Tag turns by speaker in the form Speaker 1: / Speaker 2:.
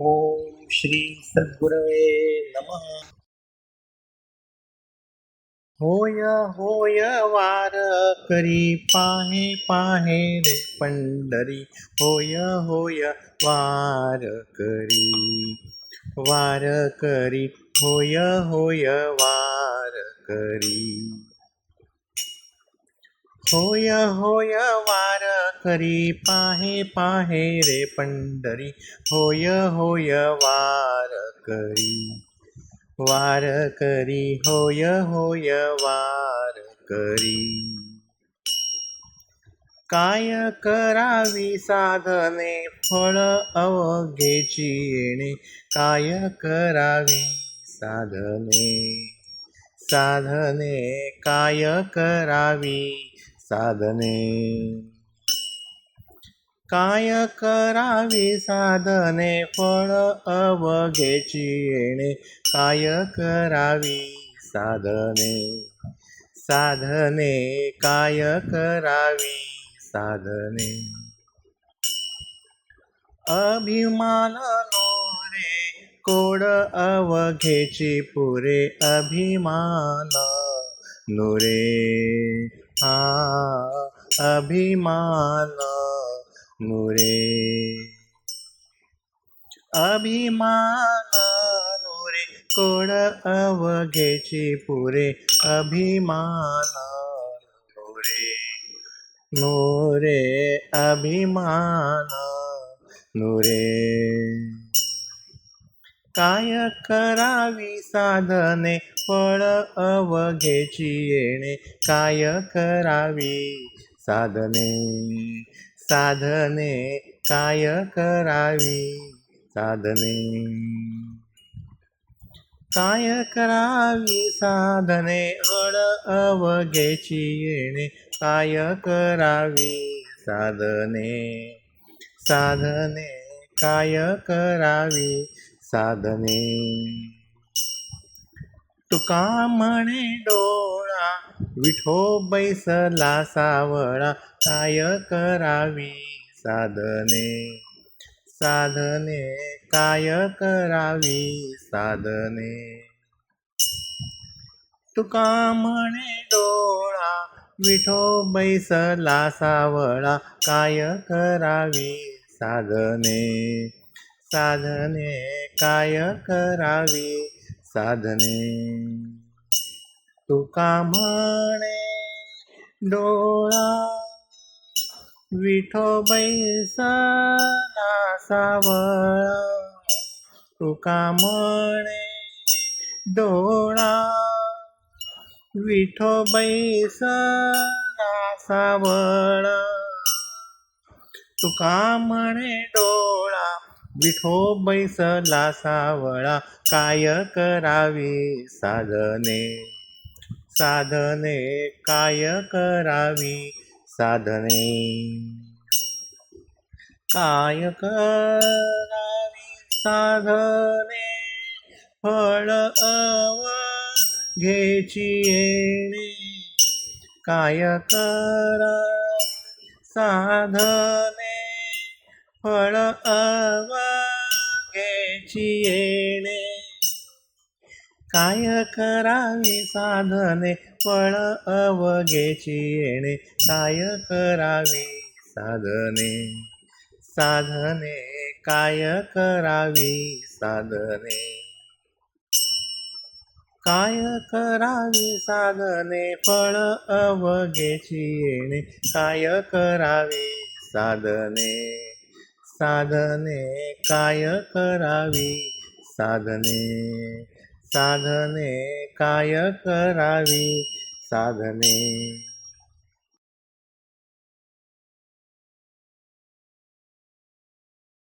Speaker 1: ओम श्री सद्गुरवे नमः। होय होय वार करी पाहे पाहे रे पंढरी। होय होय वार करी वार करी। होय होय वार करी। होय होय वार करी पाहे पाहे रे पंढरी. होय होय वार करी. वार करी होय होय वार करी. काय करावी साधने फळ अवघेची येणे काय करावी साधने? साधने काय करावी? साधने. काय करावी साधने फळ अवघेची येणे. काय करावी साधने. साधने काय करावी साधने. अभिमान रे कोड अवघेची पुरे अभिमान नुरे अभिमान नुरे। अभिमान नुरे कोड अवघेची पुरे। अभिमान नुरे। नुरे अभिमान नुरे। काय करावी साधने फळ अवघेची येणे। काय करावी साधने साधने काय करावी? साधने. काय करावी? साधने अड अवघेची येणे. काय करावी? साधने. साधने काय करावी? साधने. तुका म्हणे डोळा विठो बैसला सावळा काय करावी साधने? साधने काय करावी साधने? तुका म्हणे डोळा विठो बैसला सावळा काय करावी साधने? साधने काय करावी साधने. तुका म्हणे डोळा विठो बैसला सावळा. तुका म्हणे डोळा विठो बैसला सावळा. तुका म्हणे डोळा विठो बैसला सावळा काय करावी साधने? साधने काय करावी साधने? काय करावी साधने? फळ अव घ्यायची येणे. काय करा साधने? फळ अव येणे काय करावी साधने? फळ अवघेची येणे काय करावी साधने? साधने काय करावी साधने? काय करावी साधने? फळ अवघेची येणे काय करावी साधने? साधने काय करावी? साधने साधने काय करावी? साधने